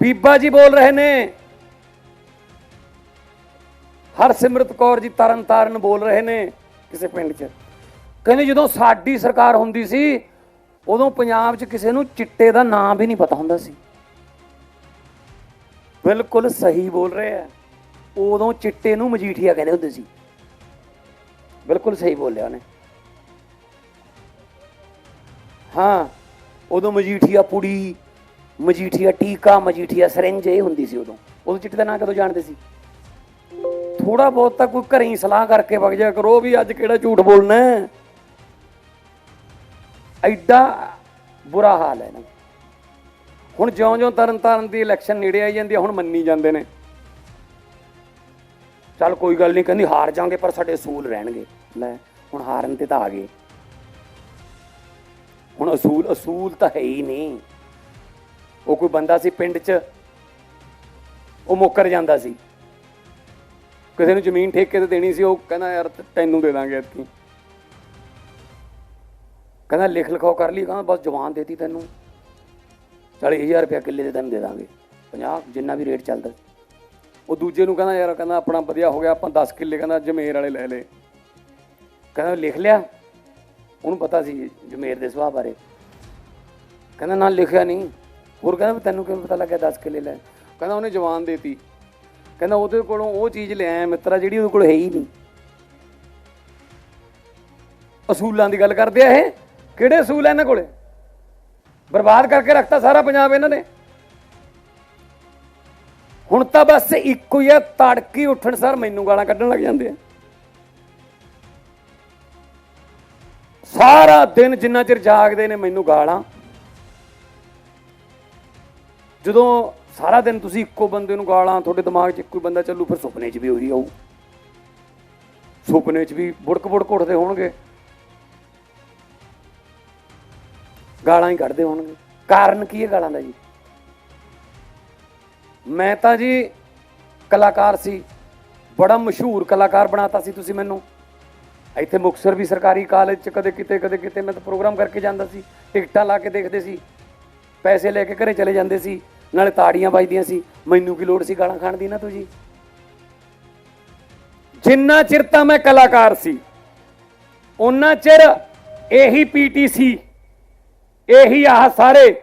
ਬੀਬਾ ਜੀ ਬੋਲ ਰਹੇ ਨੇ। ਹਰਸਿਮਰਤ ਕੌਰ ਜੀ ਤਰਨ ਤਾਰਨ ਬੋਲ ਰਹੇ ਨੇ ਕਿਸੇ ਪਿੰਡ 'ਚ। ਕਹਿੰਦੇ ਜਦੋਂ ਸਾਡੀ ਸਰਕਾਰ ਹੁੰਦੀ ਸੀ, ਉਦੋਂ ਪੰਜਾਬ 'ਚ ਕਿਸੇ ਨੂੰ ਚਿੱਟੇ ਦਾ ਨਾਮ ਵੀ ਨਹੀਂ ਪਤਾ ਹੁੰਦਾ ਸੀ। ਬਿਲਕੁਲ ਸਹੀ ਬੋਲ ਰਹੇ ਆ। ਉਦੋਂ ਚਿੱਟੇ ਨੂੰ ਮਜੀਠੀਆ ਕਹਿੰਦੇ ਹੁੰਦੇ ਸੀ। ਬਿਲਕੁਲ ਸਹੀ ਬੋਲਿਆ ਉਹਨੇ। ਹਾਂ, ਉਦੋਂ ਮਜੀਠੀਆ ਪੁੜੀ ਮਜੀਠੀਆ ਟੀਕਾ, ਮਜੀਠੀਆ ਸਰਿੰਜ, ਇਹ ਹੁੰਦੀ ਸੀ ਉਦੋਂ। ਉਦੋਂ ਚਿੱਟੇ ਦਾ ਨਾਂ ਕਦੋਂ ਜਾਣਦੇ ਸੀ? ਥੋੜਾ ਬਹੁਤ ਤਾਂ ਕੋਈ ਘਰੇ ਹੀ ਸਲਾਹ ਕਰਕੇ ਵਗ ਜਾ ਕਰੋ ਵੀ ਅੱਜ ਕਿਹੜਾ ਝੂਠ ਬੋਲਣਾ ਹੈ। ਐਡਾ ਬੁਰਾ ਹਾਲ ਹੈ ਨਾ। ਹੁਣ ਜਿਉਂ-ਜਿਉਂ ਤਰਨ ਤਾਰਨ ਦੀ ਇਲੈਕਸ਼ਨ ਨੇੜੇ ਆਈ ਜਾਂਦੀ ਹੈ, ਹੁਣ ਮੰਨੀ ਜਾਂਦੇ ਨੇ। ਚੱਲ ਕੋਈ ਗੱਲ ਨਹੀਂ, ਕਹਿੰਦੀ ਹਾਰ ਜਾਾਂਗੇ ਪਰ ਸਾਡੇ ਅਸੂਲ ਰਹਿਣਗੇ। ਲੈ, ਹੁਣ ਹਾਰਨ ਤੇ ਤਾਂ ਆ ਗਏ। ਹੁਣ ਅਸੂਲ ਅਸੂਲ ਤਾਂ ਹੈ ਹੀ ਨਹੀਂ। ਉਹ ਕੋਈ ਬੰਦਾ ਸੀ ਪਿੰਡ 'ਚ, ਉਹ ਮੁੱਕਰ ਜਾਂਦਾ ਸੀ। ਕਿਸੇ ਨੂੰ ਜ਼ਮੀਨ ਠੇਕੇ ਤੇ ਦੇਣੀ ਸੀ, ਉਹ ਕਹਿੰਦਾ, ਯਾਰ, ਤੈਨੂੰ ਦੇ ਦਾਂਗੇ ਇੱਥੇ। ਕਹਿੰਦਾ, ਲਿਖ ਲਿਖਾਓ ਕਰ ਲਈ, ਕਹਿੰਦਾ, ਬਸ ਜਵਾਨ ਦੇਤੀ ਤੈਨੂੰ। 40000 ਰੁਪਇਆ ਕਿੱਲੇ ਦੇ ਤੈਨੂੰ ਦੇ ਦਾਂਗੇ 50 ਜਿੰਨਾ ਵੀ ਰੇਟ ਚੱਲਦਾ। ਉਹ ਦੂਜੇ ਨੂੰ ਕਹਿੰਦਾ, ਯਾਰ, ਕਹਿੰਦਾ, ਆਪਣਾ ਵਧੀਆ ਹੋ ਗਿਆ, ਆਪਾਂ 10 ਕਿੱਲੇ, ਕਹਿੰਦਾ, ਜਮੇਰ ਵਾਲੇ ਲੈ ਲਏ। ਕਹਿੰਦਾ, ਲਿਖ ਲਿਆ? ਉਹਨੂੰ ਪਤਾ ਸੀ ਜਮੇਰ ਦੇ ਸੁਭਾਅ ਬਾਰੇ। ਕਹਿੰਦਾ, ਨਾ, ਲਿਖਿਆ ਨਹੀਂ। ਹੋਰ ਕਹਿੰਦਾ ਵੀ ਤੈਨੂੰ ਕਿਵੇਂ ਪਤਾ ਲੱਗਿਆ 10 ਕਿੱਲੇ ਲੈ ਕਹਿੰਦਾ ਉਹਨੇ ਜਵਾਨ ਦੇਤੀ। ਕਹਿੰਦਾ ਉਹਦੇ ਕੋਲੋਂ ਉਹ ਚੀਜ਼ ਲੈ ਆਇਆ, ਮਿੱਤਰਾ ਜਿਹੜੀ ਉਹਦੇ ਕੋਲ ਹੈ ਹੀ ਨਹੀਂ। ਅਸੂਲਾਂ ਦੀ ਗੱਲ ਕਰਦੇ ਆ ਇਹ। ਕਿਹੜੇ ਅਸੂਲ ਇਹਨਾਂ ਕੋਲੇ? ਬਰਬਾਦ ਕਰਕੇ ਰੱਖਤਾ ਸਾਰਾ ਪੰਜਾਬ ਇਹਨਾਂ ਨੇ। ਹੁਣ ਤਾਂ ਬਸ ਇੱਕੋ ਹੀ ਆ, ਤੜਕੀ ਉੱਠਣ ਸਰ ਮੈਨੂੰ ਗਾਲਾਂ ਕੱਢਣ ਲੱਗ ਜਾਂਦੇ ਆ। ਸਾਰਾ ਦਿਨ ਜਿੰਨਾ ਚਿਰ ਜਾਗਦੇ ਨੇ ਮੈਨੂੰ ਗਾਲਾਂ। ਜਦੋਂ ਸਾਰਾ ਦਿਨ ਤੁਸੀਂ ਇੱਕੋ ਬੰਦੇ ਨੂੰ ਗਾਲਾਂ, ਤੁਹਾਡੇ ਦਿਮਾਗ 'ਚ ਇੱਕੋ ਹੀ ਬੰਦਾ ਚੱਲੂ, ਫਿਰ ਸੁਪਨੇ 'ਚ ਵੀ ਉਹੀ ਆਊ। ਸੁਪਨੇ 'ਚ ਵੀ ਬੁੜਕ ਬੁੜਕ ਉੱਠਦੇ ਹੋਣਗੇ। ਗਾਲਾਂ ਹੀ ਕੱਢਦੇ ਹੋਣਗੇ। ਕਾਰਨ ਕੀ ਹੈ ਗਾਲਾਂ ਦਾ ਜੀ? ਮੈਂ ਤਾਂ ਜੀ ਕਲਾਕਾਰ ਸੀ। ਬੜਾ ਮਸ਼ਹੂਰ ਕਲਾਕਾਰ ਬਣਾਤਾ ਸੀ ਤੁਸੀਂ ਮੈਨੂੰ। ਇੱਥੇ ਮੁਕਤਸਰ ਵੀ ਸਰਕਾਰੀ ਕਾਲਜ ਚ ਕਦੇ ਕਿਤੇ ਕਦੇ ਕਿਤੇ ਮੈਂ ਤਾਂ ਪ੍ਰੋਗਰਾਮ ਕਰਕੇ ਜਾਂਦਾ ਸੀ। ਟਿਕਟਾਂ ਲਾ ਕੇ ਦੇਖਦੇ ਸੀ। ਪੈਸੇ ਲੈ ਕੇ ਘਰੇ ਚਲੇ ਜਾਂਦੇ ਸੀ। ਨਾਲੇ ਤਾੜੀਆਂ ਵੱਜਦੀਆਂ ਸੀ। ਮੈਨੂੰ ਕੀ ਲੋੜ ਸੀ ਗਾਲਾਂ ਖਾਣ ਦੀ ਨਾ ਤੂੰ ਜੀ? ਜਿੰਨਾ ਚਿਰ ਤਾਂ ਮੈਂ ਕਲਾਕਾਰ ਸੀ ਉਹਨਾਂ ਚਿਰ ਇਹੀ ਪੀਟੀਸੀ ਇਹੀ ਆਹ ਸਾਰੇ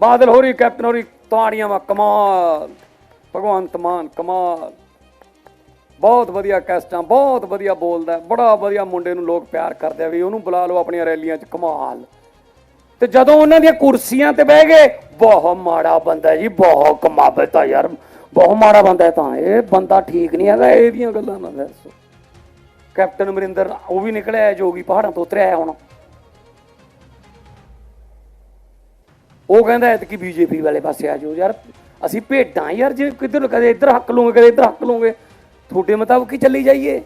ਬਾਦਲ ਹੋਰੀ, ਕੈਪਟਨ ਹੋਰੀ, ਤਾੜੀਆਂ ਵਾ, ਕਮਾਲ, ਭਗਵੰਤ ਮਾਨ, ਕਮਾਲ। ਬਹੁਤ ਵਧੀਆ ਕੈਸਟਾਂ, ਬਹੁਤ ਵਧੀਆ ਬੋਲਦਾ, ਬੜਾ ਵਧੀਆ ਮੁੰਡੇ ਨੂੰ ਲੋਕ ਪਿਆਰ ਕਰਦੇ ਆ ਵੀ ਉਹਨੂੰ ਬੁਲਾ ਲਓ ਆਪਣੀਆਂ ਰੈਲੀਆਂ 'ਚ, ਕਮਾਲ। ਤੇ ਜਦੋਂ ਉਹਨਾਂ ਦੀਆਂ ਕੁਰਸੀਆਂ ਤੇ ਬਹਿ ਗਏ, ਬਹੁਤ ਮਾੜਾ ਬੰਦਾ ਜੀ, ਬਹੁਤ ਕਮਾਬਤਾ ਯਾਰ। ਬਹੁਤ ਮਾੜਾ ਬੰਦਾ ਹੈ ਤਾਂ, ਇਹ ਬੰਦਾ ਠੀਕ ਨਹੀਂ ਹੈਗਾ ਇਹਦੀਆਂ ਗੱਲਾਂ ਨਾ ਦੱਸੋ। ਕੈਪਟਨ ਅਮਰਿੰਦਰ, ਉਹ ਵੀ ਨਿਕਲਿਆ ਜੋਗੀ ਪਹਾੜਾਂ ਤੋਂ ਉਤਰਿਆ ਹੁਣ। ਉਹ ਕਹਿੰਦਾ ਐਤਕੀ ਬੀਜੇਪੀ ਵਾਲੇ ਪਾਸੇ ਆ ਜਾਓ ਯਾਰ, ਅਸੀਂ ਭੇਡਾਂ ਯਾਰ, ਜੇ ਕਿੱਧਰ, ਕਦੇ ਇੱਧਰ ਹੱਕ ਲੂਗੇ ਕਦੇ ਇੱਧਰ ਹੱਕ ਲੂਗੇ ਤੁਹਾਡੇ ਮੁਤਾਬਕ ਹੀ ਚੱਲੀ ਜਾਈਏ।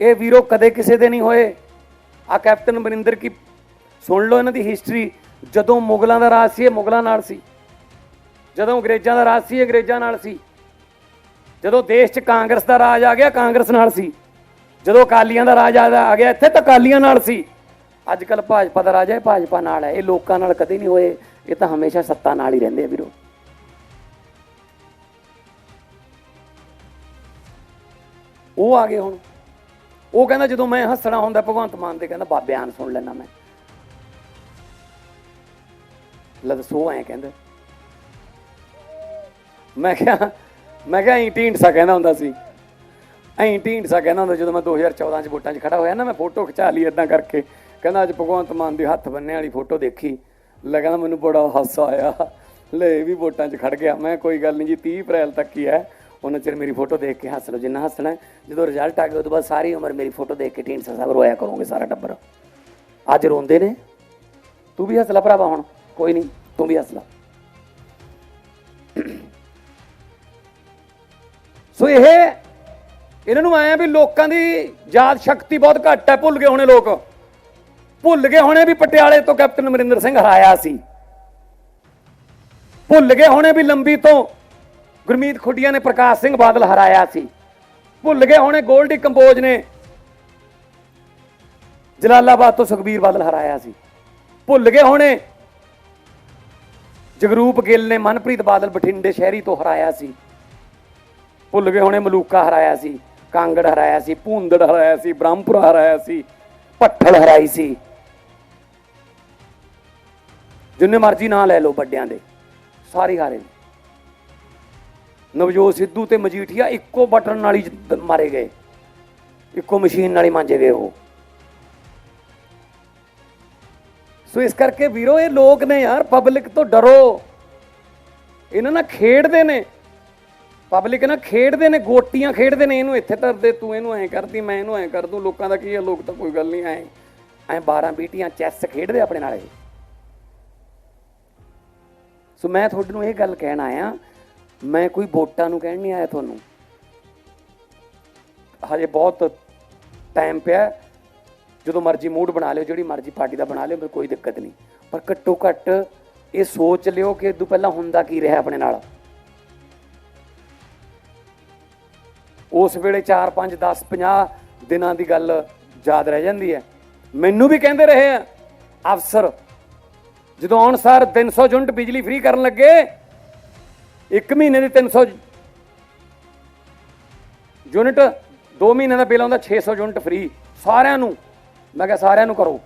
ਇਹ ਵੀਰੋ ਕਦੇ ਕਿਸੇ ਦੇ ਨਹੀਂ ਹੋਏ। ਆ ਕੈਪਟਨ ਅਮਰਿੰਦਰ ਕੀ ਸੁਣ ਲਓ ਇਹਨਾਂ ਦੀ ਹਿਸਟਰੀ ਜਦੋਂ ਮੁਗਲਾਂ ਦਾ ਰਾਜ ਸੀ, ਇਹ ਮੁਗਲਾਂ ਨਾਲ ਸੀ। ਜਦੋਂ ਅੰਗਰੇਜ਼ਾਂ ਦਾ ਰਾਜ ਸੀ ਅੰਗਰੇਜ਼ਾਂ ਨਾਲ ਸੀ। ਜਦੋਂ ਦੇਸ਼ 'ਚ ਕਾਂਗਰਸ ਦਾ ਰਾਜ ਆ ਗਿਆ, ਕਾਂਗਰਸ ਨਾਲ ਸੀ। ਜਦੋਂ ਅਕਾਲੀਆਂ ਦਾ ਰਾਜ ਆ ਗਿਆ ਇੱਥੇ ਤਾਂ ਅਕਾਲੀਆਂ ਨਾਲ ਸੀ। ਅੱਜ ਕੱਲ ਭਾਜਪਾ ਦਾ ਰਾਜ ਹੈ ਇਹ ਭਾਜਪਾ ਨਾਲ ਹੈ। ਇਹ ਲੋਕਾਂ ਨਾਲ ਕਦੇ ਨਹੀਂ ਹੋਏ। ਇਹ ਤਾਂ ਹਮੇਸ਼ਾ ਸੱਤਾ ਨਾਲ ਹੀ ਰਹਿੰਦੇ ਆ ਵੀਰੋ। ਉਹ ਆ ਗਏ ਹੁਣ। ਉਹ ਕਹਿੰਦਾ ਜਦੋਂ ਮੈਂ ਹੱਸਣਾ ਹੁੰਦਾ, ਭਗਵੰਤ ਮਾਨ ਦੇ ਕਹਿੰਦਾ ਬਾਬਿਆਨ ਸੁਣ ਲੈਣਾ ਮੈਂ। ਲੈ ਦੱਸੋ ਐ ਕਹਿੰਦਾ। ਮੈਂ ਕਿਹਾ ਮੈਂ ਕਿਹਾ ਐਂ ਢੀਂਡਸਾ ਕਹਿੰਦਾ ਹੁੰਦਾ ਸੀ। ਐਂ ਢੀਂਡਸਾ ਕਹਿੰਦਾ ਹੁੰਦਾ ਜਦੋਂ ਮੈਂ 2014 ਚ ਵੋਟਾਂ 'ਚ ਖੜਾ ਹੋਇਆ ਨਾ, ਮੈਂ ਫੋਟੋ ਖਿਚਾ ਲਈ ਇਦਾਂ ਕਰਕੇ। ਕਹਿੰਦਾ, ਅੱਜ ਭਗਵੰਤ ਮਾਨ ਦੀ ਹੱਥ ਬੰਨੇ ਵਾਲੀ ਫੋਟੋ ਦੇਖੀ। ਲੈ ਮੈਨੂੰ ਬੜਾ ਹਾਸਾ ਆਇਆ। ਲੈ ਵੀ ਵੋਟਾਂ 'ਚ ਖੜ ਗਿਆ। ਮੈਂ ਕੋਈ ਗੱਲ ਨਹੀਂ ਜੀ 30 ਅਪ੍ਰੈਲ ਤੱਕ ਹੀ ਹੈ। ਉਹਨਾਂ ਚਿਰ ਮੇਰੀ ਫੋਟੋ ਦੇਖ ਕੇ ਹੱਸ ਲਓ, ਜਿੰਨਾ ਹੱਸਣਾ ਜਦੋਂ ਰਿਜ਼ਲਟ ਆ ਗਿਆ ਉਸ ਤੋਂ ਬਾਅਦ ਸਾਰੀ ਉਮਰ ਮੇਰੀ ਫੋਟੋ ਦੇਖ ਕੇ ਢੀਂਡਸਾ ਸਾਹਿਬ ਰੋਇਆ ਕਰੋਗੇ ਸਾਰਾ ਟੱਬਰ। ਅੱਜ ਰੋਂਦੇ ਨੇ। ਤੂੰ ਵੀ ਹੱਸ ਲੈ ਭਰਾਵਾ ਹੁਣ। ਕੋਈ ਨਹੀਂ ਤੂੰ ਵੀ ਹੱਸ ਲੈ ਸੋ ਇਹ ਇਹਨਾਂ ਨੂੰ ਆਇਆ ਵੀ ਲੋਕਾਂ ਦੀ ਯਾਦ ਸ਼ਕਤੀ ਬਹੁਤ ਘੱਟ ਹੈ, ਭੁੱਲ ਗਏ ਹੋਣੇ ਲੋਕ। ਭੁੱਲ ਗਏ ਹੋਣੇ ਵੀ ਪਟਿਆਲੇ ਤੋਂ ਕੈਪਟਨ ਅਮਰਿੰਦਰ ਸਿੰਘ ਹਰਾਇਆ ਸੀ। ਭੁੱਲ ਗਏ ਹੋਣੇ ਵੀ ਲੰਬੀ ਤੋਂ ਗੁਰਮੀਤ ਖੁੱਡੀਆਂ ਨੇ ਪ੍ਰਕਾਸ਼ ਸਿੰਘ ਬਾਦਲ ਹਰਾਇਆ ਸੀ। ਭੁੱਲ ਗਏ ਹੋਣੇ ਗੋਲਡੀ ਕੰਬੋਜ ਨੇ ਜਲਾਲਾਬਾਦ ਤੋਂ ਸੁਖਬੀਰ ਬਾਦਲ ਹਰਾਇਆ ਸੀ। ਭੁੱਲ ਗਏ ਹੋਣੇ ਜਗਰੂਪ ਗਿੱਲ ਨੇ ਮਨਪ੍ਰੀਤ ਬਾਦਲ ਬਠਿੰਡੇ ਸ਼ਹਿਰੀ ਤੋਂ ਹਰਾਇਆ ਸੀ। ਭੁੱਲ ਗਏ ਹੋਣੇ, ਮਲੂਕਾ ਹਰਾਇਆ ਸੀ, ਕਾਂਗੜ ਹਰਾਇਆ ਸੀ, ਭੂੰਦੜ ਹਰਾਇਆ ਸੀ, ਬ੍ਰਹਮਪੁਰਾ ਹਰਾਇਆ ਸੀ, ਭੱਠਲ ਹਰਾਈ ਸੀ। ਜਿੰਨੇ ਮਰਜ਼ੀ ਨਾਂ ਲੈ ਲਓ ਵੱਡਿਆਂ ਦੇ, ਸਾਰੇ ਹਾਰੇ ਨੇ। ਨਵਜੋਤ ਸਿੱਧੂ ਤੇ ਮਜੀਠੀਆ ਇੱਕੋ ਬਟਨ ਨਾਲ ਹੀ ਮਾਰੇ ਗਏ, ਇੱਕੋ ਮਸ਼ੀਨ ਨਾਲ ਹੀ ਮਾਂਜੇ ਗਏ ਉਹ। ਸੋ ਇਸ ਕਰਕੇ ਵੀਰੋ, ਇਹ ਲੋਕ ਨੇ ਯਾਰ ਪਬਲਿਕ ਤੋਂ ਡਰੋ। ਇਹਨਾਂ ਨਾਲ ਖੇਡਦੇ ਨੇ। ਪਬਲਿਕ ਨਾਲ ਖੇਡਦੇ ਨੇ, ਗੋਟੀਆਂ ਖੇਡਦੇ ਨੇ। ਇਹਨੂੰ ਇੱਥੇ ਧਰਦੇ ਤੂੰ ਇਹਨੂੰ ਐਂ ਕਰਦੀ, ਮੈਂ ਇਹਨੂੰ ਐਂ ਕਰ ਦੂੰ। ਲੋਕਾਂ ਦਾ ਕੀ ਹੈ ਲੋਕ ਤਾਂ ਕੋਈ ਗੱਲ ਨਹੀਂ, ਐਂ ਐਂ 12 ਬੀਟੀਆਂ ਚੈਸ ਖੇਡਦੇ ਆਪਣੇ ਨਾਲ ਇਹ। ਸੋ ਮੈਂ ਤੁਹਾਡੇ ਨੂੰ ਇਹ ਗੱਲ ਕਹਿਣ ਆਇਆ, ਮੈਂ ਕੋਈ ਵੋਟਾਂ ਨੂੰ ਕਹਿਣ ਨਹੀਂ ਆਇਆ ਤੁਹਾਨੂੰ। ਹਜੇ ਬਹੁਤ ਟਾਈਮ ਪਿਆ। ਜਦੋਂ ਮਰਜ਼ੀ ਮੂਡ ਬਣਾ ਲਿਓ, ਜਿਹੜੀ ਮਰਜ਼ੀ ਪਾਰਟੀ ਦਾ ਬਣਾ ਲਿਓ ਮੈਨੂੰ ਕੋਈ ਦਿੱਕਤ ਨਹੀਂ। ਪਰ ਘੱਟੋ ਘੱਟ ਇਹ ਸੋਚ ਲਿਓ ਕਿ ਇਦੋਂ ਪਹਿਲਾਂ ਹੁੰਦਾ ਕੀ ਰਿਹਾ ਆਪਣੇ ਨਾਲ। ਉਸ ਵੇਲੇ 4 5 10 50 ਦਿਨਾਂ ਦੀ ਗੱਲ ਯਾਦ ਰਹਿ ਜਾਂਦੀ ਹੈ। ਮੈਨੂੰ ਵੀ ਕਹਿੰਦੇ ਰਹੇ ਆ, ਅਫਸਰ, ਜਦੋਂ ਆਉਣ ਸਾਰ 300 ਯੂਨਿਟ ਬਿਜਲੀ ਫ੍ਰੀ ਕਰਨ ਲੱਗੇ, ਇੱਕ ਮਹੀਨੇ ਦੀ 300 ਯੂਨਿਟ 2 ਮਹੀਨੇ ਦਾ ਬਿੱਲ ਆਉਂਦਾ 600 ਯੂਨਿਟ ਫ੍ਰੀ ਸਾਰਿਆਂ ਨੂੰ। ਮੈਂ ਕਿਹਾ ਸਾਰਿਆਂ ਨੂੰ ਕਰੋ।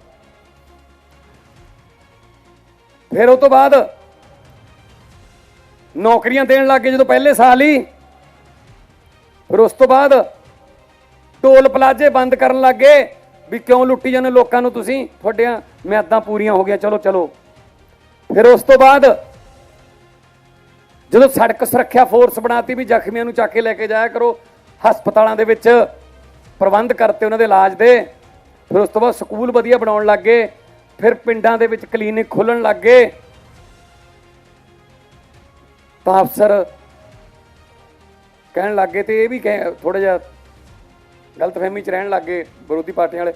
ਫਿਰ ਉਸ ਤੋਂ ਬਾਅਦ ਨੌਕਰੀਆਂ ਦੇਣ ਲੱਗੇ ਜਦੋਂ ਪਹਿਲੇ ਸਾਲ ਹੀ। ਫਿਰ ਉਸ ਤੋਂ ਬਾਅਦ ਟੋਲ ਪਲਾਜ਼ੇ ਬੰਦ ਕਰਨ ਲੱਗੇ ਵੀ ਕਿਉਂ ਲੁੱਟੀ ਜਾਂਦੇ ਲੋਕਾਂ ਨੂੰ ਤੁਸੀਂ? ਤੁਹਾਡੀਆਂ ਮਿਆਦਾਂ ਪੂਰੀਆਂ ਹੋ ਗਈਆਂ, ਚਲੋ ਚਲੋ। ਫਿਰ ਉਸ ਤੋਂ ਬਾਅਦ ਜਦੋਂ ਸੜਕ ਸੁਰੱਖਿਆ ਫੋਰਸ ਬਣਾਤੀ ਵੀ ਜ਼ਖਮੀਆਂ ਨੂੰ ਚੱਕ ਕੇ ਲੈ ਕੇ ਜਾਇਆ ਕਰੋ, ਹਸਪਤਾਲਾਂ ਦੇ ਵਿੱਚ ਪ੍ਰਬੰਧ ਕਰਤੇ ਉਹਨਾਂ ਦੇ ਇਲਾਜ ਦੇ। ਫਿਰ ਉਸ ਤੋਂ ਬਾਅਦ ਸਕੂਲ ਵਧੀਆ ਬਣਾਉਣ ਲੱਗ ਗਏ, ਫਿਰ ਪਿੰਡਾਂ ਦੇ ਵਿੱਚ ਕਲੀਨਿਕ ਖੋਲਣ ਲੱਗ ਗਏ। ਤਾਂ ਅਫਸਰ ਕਹਿਣ ਲੱਗੇ ਤੇ ਇਹ ਵੀ ਥੋੜਾ ਜਿਹਾ ਗਲਤਫਹਿਮੀ ਚ ਰਹਿਣ ਲੱਗੇ ਵਿਰੋਧੀ ਪਾਰਟੀਆਂ ਵਾਲੇ।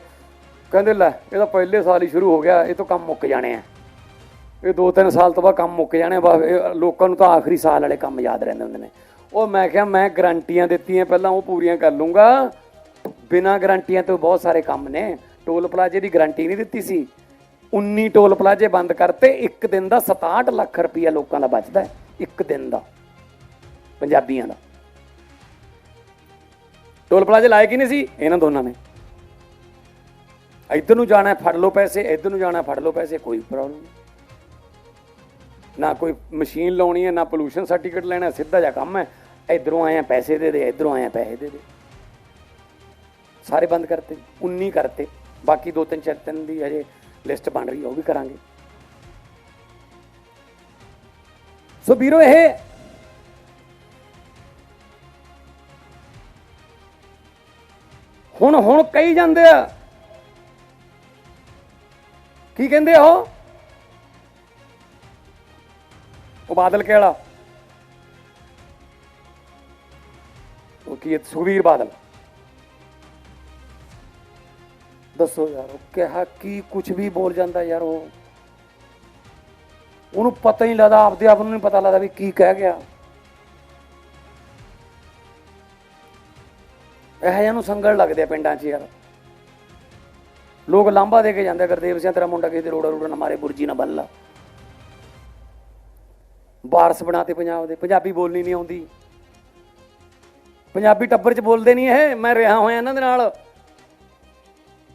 ਕਹਿੰਦੇ, ਲੈ, ਇਹ ਤਾਂ ਪਹਿਲੇ ਸਾਲ ਹੀ ਸ਼ੁਰੂ ਹੋ ਗਿਆ, ਇਹ ਤੋਂ ਕੰਮ ਮੁੱਕ ਜਾਣੇ ਆ। ਇਹ 2-3 ਸਾਲ ਤੋਂ ਬਾਅਦ ਕੰਮ ਮੁੱਕ ਜਾਣੇ ਬਸ ਇਹ ਲੋਕਾਂ ਨੂੰ ਤਾਂ ਆਖਰੀ ਸਾਲ ਵਾਲੇ ਕੰਮ ਯਾਦ ਰਹਿੰਦੇ ਹੁੰਦੇ ਨੇ। ਉਹ ਮੈਂ ਕਿਹਾ, ਮੈਂ ਗਰੰਟੀਆਂ ਦਿੱਤੀਆਂ, ਪਹਿਲਾਂ ਉਹ ਪੂਰੀਆਂ ਕਰ ਲੂੰਗਾ। ਬਿਨਾਂ ਗਰੰਟੀਆਂ ਤੋਂ ਬਹੁਤ ਸਾਰੇ ਕੰਮ ਨੇ। ਟੋਲ ਪਲਾਜ਼ੇ ਦੀ ਗਰੰਟੀ ਨਹੀਂ ਦਿੱਤੀ ਸੀ। 19 ਟੋਲ ਪਲਾਜ਼ੇ ਬੰਦ ਕਰਤੇ, ਇੱਕ ਦਿਨ ਦਾ 67 ਲੱਖ ਰੁਪਈਆ ਲੋਕਾਂ ਦਾ ਬਚਦਾ ਇੱਕ ਦਿਨ ਦਾ, ਪੰਜਾਬੀਆਂ ਦਾ। ਟੋਲ ਪਲਾਜ਼ੇ ਲਾਏ ਕਿ ਨਹੀਂ ਸੀ? ਇਹਨਾਂ ਦੋਨਾਂ ਨੇ। ਇੱਧਰ ਨੂੰ ਜਾਣਾ ਫੜ ਲਓ ਪੈਸੇ, ਇੱਧਰ ਨੂੰ ਜਾਣਾ ਫੜ ਲਓ ਪੈਸੇ, ਕੋਈ ਪ੍ਰੋਬਲਮ ਨਹੀਂ। ਨਾ ਕੋਈ ਮਸ਼ੀਨ ਲਾਉਣੀ ਹੈ, ਨਾ ਪੋਲੂਸ਼ਨ ਸਰਟੀਫਿਕੇਟ ਲੈਣਾ, ਸਿੱਧਾ ਜਿਹਾ ਕੰਮ ਹੈ। ਇਧਰੋਂ ਆਇਆ ਪੈਸੇ ਦੇ ਦੇ, ਇਧਰੋਂ ਆਇਆ ਪੈਸੇ ਦੇ ਦੇ। ਸਾਰੇ ਬੰਦ ਕਰਤੇ 19 ਕਰਤੇ ਬਾਕੀ ਦੋ ਤਿੰਨ ਚਾਰ ਤਿੰਨ ਦੀ ਹਜੇ ਲਿਸਟ ਬਣ ਰਹੀ ਹੈ ਉਹ ਵੀ ਕਰਾਂਗੇ। ਸੋ ਵੀਰੋ ਇਹ ਹੁਣ ਹੁਣ ਕਹੀ ਜਾਂਦੇ ਆ। ਕੀ ਕਹਿੰਦੇ ਆ ਉਹ? ਉਹ ਬਾਦਲ ਕਿਹੜਾ? ਉਹ ਕੀ ਹੈ, ਸੁਖਬੀਰ ਬਾਦਲ। ਦੱਸੋ ਯਾਰ, ਉਹ ਕਿਹਾ ਕੀ ਕੁਝ ਵੀ ਬੋਲ ਜਾਂਦਾ ਯਾਰ ਉਹ। ਉਹਨੂੰ ਪਤਾ ਹੀ ਲੱਗਦਾ, ਆਪਦੇ ਆਪ ਨੂੰ ਨਹੀਂ ਪਤਾ ਲੱਗਦਾ ਵੀ ਕੀ ਕਹਿ ਗਿਆ। ਇਹ ਜਿਹਾ ਨੂੰ ਸੰਗਲ ਲੱਗਦੇ ਆ ਪਿੰਡਾਂ 'ਚ ਯਾਰ। ਲੋਕ ਲਾਂਬਾ ਦੇ ਕੇ ਜਾਂਦੇ ਗੁਰਦੇਵ ਸਿੰਘ ਤੇਰਾ ਮੁੰਡਾ ਕਿਸੇ ਦੇ ਰੋੜਾ ਰੋੜਾ ਨਾ ਮਾਰੇ, ਬੁਰਜੀ ਨਾ ਬੰਨ ਲਾ। ਵਾਰਸ ਬਣਾਤੇ ਪੰਜਾਬ ਦੇ, ਪੰਜਾਬੀ ਬੋਲਣੀ ਨਹੀਂ ਆਉਂਦੀ। ਪੰਜਾਬੀ ਟੱਬਰ 'ਚ ਬੋਲਦੇ ਨਹੀਂ ਇਹ, ਮੈਂ ਰਿਹਾ ਹੋਇਆ ਇਹਨਾਂ ਦੇ ਨਾਲ।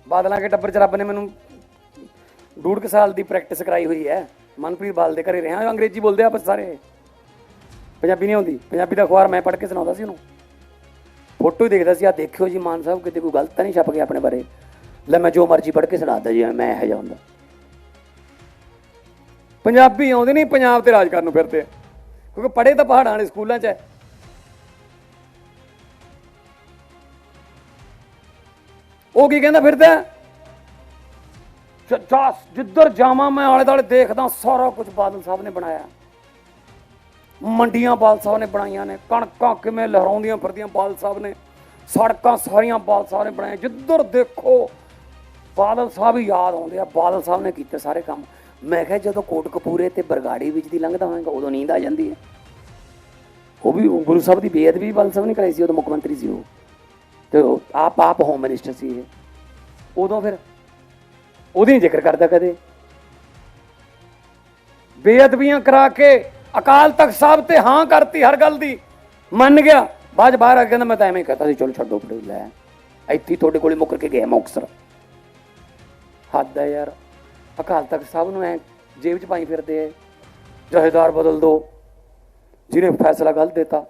ਬਾਦਲਾਂ ਕੇ ਟੱਬਰ 'ਚ, ਰੱਬ ਨੇ ਮੈਨੂੰ ਡੂਢ ਕੁ ਸਾਲ ਦੀ ਪ੍ਰੈਕਟਿਸ ਕਰਾਈ ਹੋਈ ਹੈ। ਮਨਪ੍ਰੀਤ ਬਾਲ ਦੇ ਘਰੇ ਰਿਹਾ, ਅੰਗਰੇਜ਼ੀ ਬੋਲਦੇ ਆਪਸ ਸਾਰੇ। ਪੰਜਾਬੀ ਨਹੀਂ ਆਉਂਦੀ। ਪੰਜਾਬੀ ਦਾ ਅਖਬਾਰ ਮੈਂ ਪੜ੍ਹ ਕੇ ਸੁਣਾਉਂਦਾ ਸੀ ਉਹਨੂੰ। ਫੋਟੋ ਹੀ ਦੇਖਦਾ ਸੀ ਆ ਦੇਖਿਓ ਜੀ ਮਾਨ ਸਾਹਿਬ, ਕਿਤੇ ਕੋਈ ਗਲਤ ਤਾਂ ਨਹੀਂ ਛਪ ਗਿਆ ਆਪਣੇ ਬਾਰੇ। ਲੈ ਮੈਂ ਜੋ ਮਰਜ਼ੀ ਪੜ੍ਹ ਕੇ ਸੁਣਾਦਾ ਜੀ, ਮੈਂ ਇਹੋ ਜਿਹਾ ਹੁੰਦਾ। ਪੰਜਾਬੀ ਆਉਂਦੇ ਨਹੀਂ, ਪੰਜਾਬ ਤੇ ਰਾਜ ਕਰਨ ਨੂੰ ਫਿਰਦੇ ਕਿਉਂਕਿ ਪੜ੍ਹੇ ਤਾਂ ਪਹਾੜਾਂ ਵਾਲੇ ਸਕੂਲਾਂ 'ਚ ਹੈ। ਉਹ ਕੀ ਕਹਿੰਦਾ ਫਿਰਦਾ? ਜ- ਜਿੱਧਰ ਜਾਵਾਂ ਮੈਂ ਆਲੇ ਦਾਲੇ ਦੇਖਦਾ, ਸਾਰਾ ਕੁਝ ਬਾਦਲ ਸਾਹਿਬ ਨੇ ਬਣਾਇਆ। ਮੰਡੀਆਂ ਬਾਦਲ ਸਾਹਿਬ ਨੇ ਬਣਾਈਆਂ ਨੇ, ਕਣਕਾਂ ਕਿਵੇਂ ਲਹਿਰਾਉਂਦੀਆਂ ਫਿਰਦੀਆਂ ਬਾਦਲ ਸਾਹਿਬ ਨੇ, ਸੜਕਾਂ ਸਾਰੀਆਂ ਬਾਦਲ ਸਾਹਿਬ ਨੇ ਬਣਾਈਆਂ। ਜਿੱਧਰ ਦੇਖੋ, ਬਾਦਲ ਸਾਹਿਬ ਹੀ ਯਾਦ ਆਉਂਦੇ ਆ, ਬਾਦਲ ਸਾਹਿਬ ਨੇ ਕੀਤੇ ਸਾਰੇ ਕੰਮ। ਮੈਂ ਕਿਹਾ, ਜਦੋਂ ਕੋਟ ਕੋਟਕਪੂਰੇ ਤੇ ਬਰਗਾੜੀ ਵਿੱਚ ਦੀ ਲੰਘਦਾ ਹੋਵੇਗਾ ਉਦੋਂ ਨੀਂਦ ਆ ਜਾਂਦੀ ਹੈ। ਉਹ ਵੀ ਗੁਰੂ ਸਾਹਿਬ ਦੀ ਬੇਅਦਬੀ ਬਾਦਲ ਸਾਹਿਬ ਨੇ ਕਰਾਈ ਸੀ, ਉਦੋਂ ਮੁੱਖ ਮੰਤਰੀ ਸੀ ਉਹ। ਤੇ ਆਪ ਆਪ ਹੋਮ ਮਿਨਿਸਟਰ ਸੀ ਇਹ। ਉਦੋਂ ਫਿਰ ਉਹਦੀ ਨੀ ਜ਼ਿਕਰ ਕਰਦਾ ਕਦੇ। ਬੇਅਦਬੀਆਂ ਕਰਾ ਕੇ ਅਕਾਲ ਤਖਤ ਸਾਹਿਬ ਤੇ ਹਾਂ ਕਰਤੀ ਹਰ ਗੱਲ ਦੀ। ਮੰਨ ਗਿਆ। ਬਾਅਦ 'ਚ ਬਾਹਰ ਆ ਕੇ ਕਹਿੰਦਾ, ਮੈਂ ਤਾਂ ਐਵੇਂ ਹੀ ਕਹਤਾ ਸੀ, ਚਲੋ ਛੱਡੋ ਪੜੇ ਲੈ। ਇੱਥੇ ਤੁਹਾਡੇ ਕੋਲੇ ਮੁੱਕਰ ਕੇ ਗਿਆ ਮੁਕਸਰ ਹੱਦ ਹੈ ਯਾਰ। ਅਕਾਲ ਤਖਤ ਸਾਹਿਬ ਨੂੰ ਐ ਜੇਬ 'ਚ ਪਾਈ ਫਿਰਦੇ ਐ ਜਹੇਦਾਰ ਬਦਲ ਦੋ। ਜਿਹਨੇ ਫੈਸਲਾ ਗਲਤ ਦਿੱਤਾ।